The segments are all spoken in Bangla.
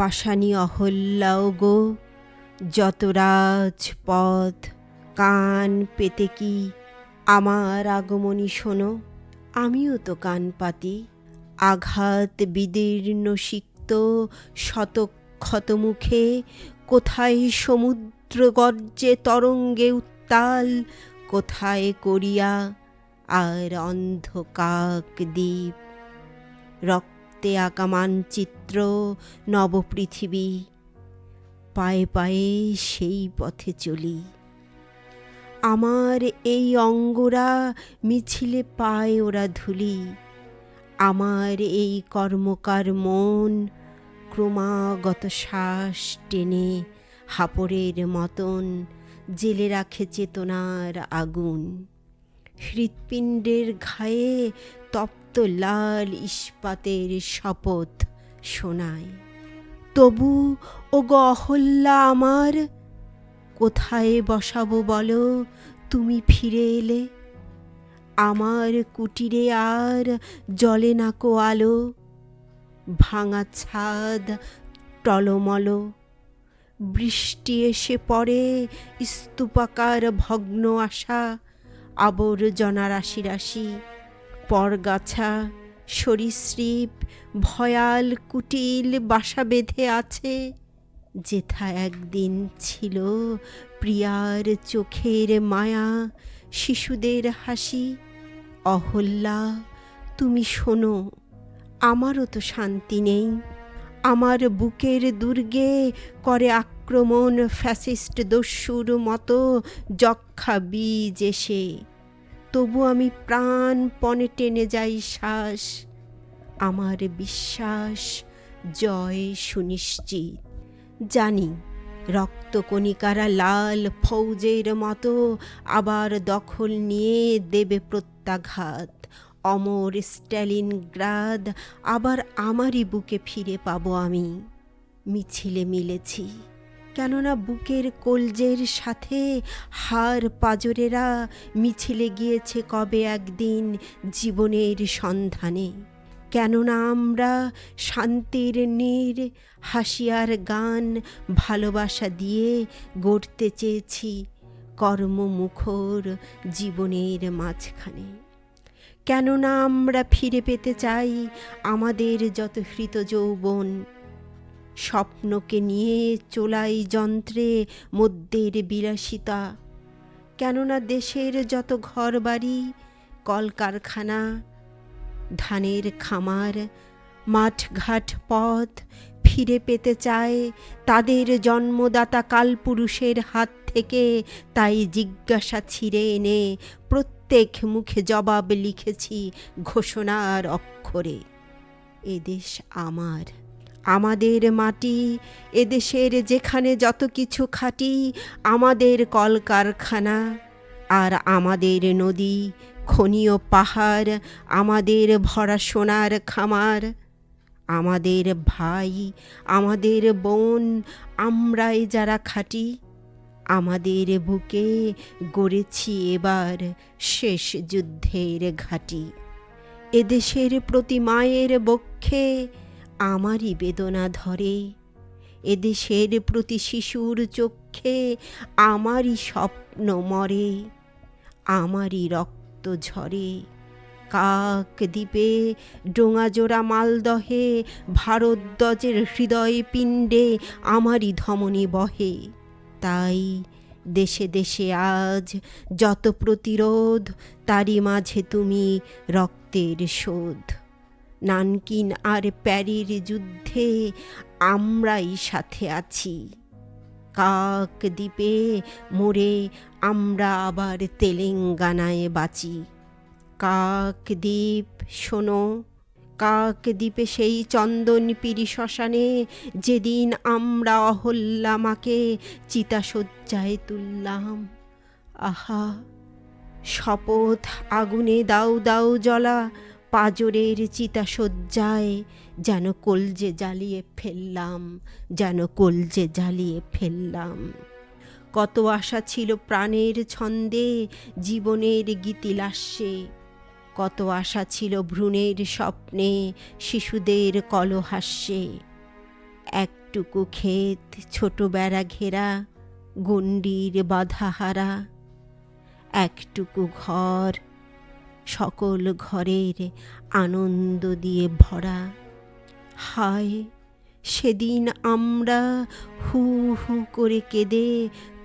পাশানি অহল্যাও গো। যত রাজপথ, কান পেতে কি আমার আগমনী শোনো? আমিও তো কান পাতি। আঘাত বিদীর্ণ সিক্ত শতক্ষত মুখে কোথায় সমুদ্র গর্জে তরঙ্গে উত্তাল, কোথায় করিয়া আর অন্ধকাক দ্বীপ? রক্তে আঁকা মানচিত্র নবপৃথিবী। পায়ে পায়ে সেই পথে চলি। আমার এই অঙ্গরা মিছিলে পায় ওরা ধুলি। আমার এই কর্মকার মন ক্রমাগত শ্বাস টেনে হাপড়ের মতন জেলে রাখে চেতনার আগুন। হৃৎপিণ্ডের ঘায়ে তপ্ত লাল ইস্পাতের শপথ শোনায়। তবু ও গহল্লা আমার, কোথায় বসাবো বলো তুমি ফিরে এলে? আমার কুটিরে আর জলে না কো আলো, ভাঙা ছাদ টলমল। বৃষ্টি এসে পড়ে স্তূপাকার ভগ্ন আশা, আবর্জনা রাশি রাশি। পরগাছা সরীসৃপ, ভয়াল কুটিল বাসা বেঁধে আছে, যেথা একদিন ছিল প্রিয়ার চোখের মায়া, শিশুদের হাসি। অহল্যা, তুমি শোনো, আমারও তো শান্তি নেই। আমার বুকের দুর্গে করে আক্রমণ ফ্যাসিস্ট দস্যুর মতো যক্ষা বীজ এসে। তবু আমি প্রাণপণে টেনে যাই শ্বাস। আমার বিশ্বাস, জয় সুনিশ্চিত। জানি রক্তকণিকারা লাল ফৌজের মতো আবার দখল নিয়ে দেবে প্রত্যাঘাত। অমর স্ট্যালিন গ্রাদ আবার আমারই বুকে ফিরে পাবো আমি। মিছিলে মিলেছি। কেননা বুকের কলজের সাথে হার পাজরেরা মিছিলে গিয়েছে কবে একদিন জীবনের সন্ধানে। কেননা আমরা শান্তির নীর, হাসিয়ার গান, ভালোবাসা দিয়ে গড়তে চেয়েছি কর্মমুখর জীবনের মাঝখানে। কেননা আমরা ফিরে পেতে চাই আমাদের যত হৃত যৌবন স্বপ্নকে নিয়ে চোলাই যন্ত্রে মধ্যের বিলাসিতা। কেননা দেশের যত ঘরবাড়ি, কলকারখানা, ধানের খামার, মাঠঘাট পথ ফিরে পেতে চায়, তাদের জন্মদাতা কালপুরুষের হাত থেকে তাই জিজ্ঞাসা ছিঁড়ে এনে প্রত্যেক মুখে জবাব লিখেছি ঘোষণার অক্ষরে এদেশ আমার। আমাদের মাটি, এদেশের যেখানে যত কিছু খাটি, আমাদের কলকারখানা আর আমাদের নদী খনীয় পাহাড়, আমাদের ভরা সোনার খামার, আমাদের ভাই, আমাদের বোন, আমরাই যারা খাটি, আমাদের বুকে গড়েছি এবার শেষ যুদ্ধের ঘাটি। এদেশের প্রতি মায়ের বক্ষে আমারই বেদনা ধরে। এদেশের প্রতি শিশুর চক্ষে আমারই স্বপ্ন মরে, আমারই রক্ত ঝরে। কাক দ্বীপে ডোঙাজোড়া মালদহে ভারদ্বাজের হৃদয় পিণ্ডে আমারই ধমনী বহে। তাই দেশে দেশে আজ যত প্রতিরোধ, তারই মাঝে তুমি রক্তের শোধ। নানকিন আর প্যারির যুদ্ধে আমরাই সাথে আছি। কাক দ্বীপে মোড়ে আমরা আবার তেলেঙ্গানায় বাঁচি। কাক দ্বীপ, শোনো, কাক দ্বীপে সেই চন্দন পিরি শ্মশানে যেদিন আমরা অহল্লামাকে চিতাশয্যায় তুললাম। আহা, শপথ আগুনে দাউ দাউ জ্বলা পাজরের চিতাশয্যায় যেন কলজে জ্বালিয়ে ফেললাম, যেন কলজে জ্বালিয়ে ফেললাম। কত আশা ছিল প্রাণের ছন্দে, জীবনের গীতিলাস্যে কত আশা ছিল ভ্রূণের স্বপ্নে, শিশুদের কলহাস্যে। একটুকু ক্ষেত ছোট বেড়া ঘেরা, গণ্ডির বাধাহারা। একটুকু ঘর সকল ঘরের আনন্দ দিয়ে ভরা। হায়, সেদিন আমরা হু হু করে কেঁদে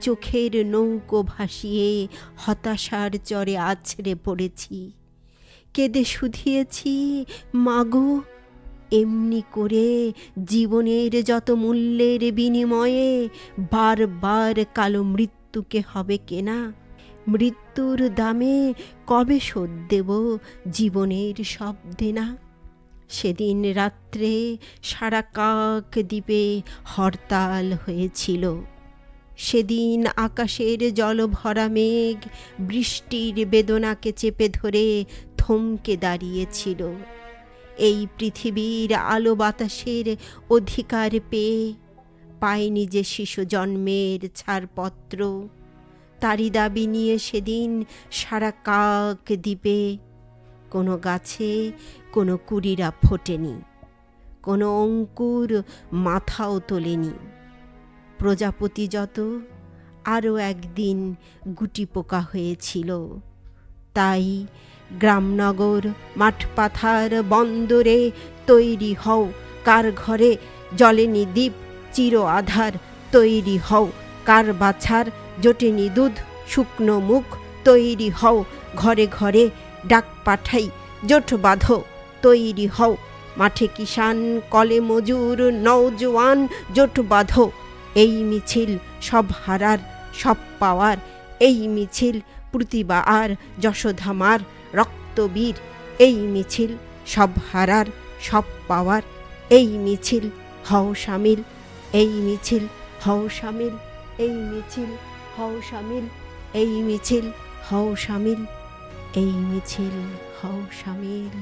চোখের নৌকো ভাসিয়ে হতাশার চরে আছড়ে পড়েছি। কেঁদে শুধিয়েছি, মাগো, এমনি করে জীবনের যত মূল্যের বিনিময়ে বারবার কালো মৃত্যুকে হবে কেনা? মৃত্যুর দামে কবে শোধ দেব জীবনের সব দেনা সেদিন রাত্রে সারা কাক দ্বীপে হরতাল হয়েছিল। সেদিন আকাশের জলভরা মেঘ বৃষ্টির বেদনাকে চেপে ধরে থমকে দাঁড়িয়েছিল। এই পৃথিবীর আলো বাতাসের অধিকার পেয়ে পায়নি যে শিশু জন্মের ছাড়পত্র। তারই দাবি নিয়ে সেদিন সারা কাক দ্বীপে কোনো গাছে কোনো কুড়িরা ফোটেনি, কোনো অঙ্কুর মাথাও তোলেনি। প্রজাপতি যত আরও একদিন গুটি পোকা হয়েছিল, তাই গ্রামনগর মাঠপাথার বন্দরে তৈরি হও, কার ঘরে জলেনি দ্বীপ চির আধার, তৈরি হও, কার বাছার জটেনি দুধ, শুকনো মুখ তৈরি হও, ঘরে ঘরে ডাক পাঠাই, জোট বাঁধো, তৈরি হও। মাঠে কিষান কলে মজুর নৌজওয়ান জোট বাঁধো। এই মিছিল সব হারার, সব পাওয়ার। এই মিছিল প্রতিভা আর যশোধামার রক্তবীর। এই মিছিল সব হারার, সব পাওয়ার। এই মিছিল হও সামিল, এই মিছিল হও সামিল, এই মিছিল হও সামিল এই মিছিল হও সামিল এই মিছিল হও সামিল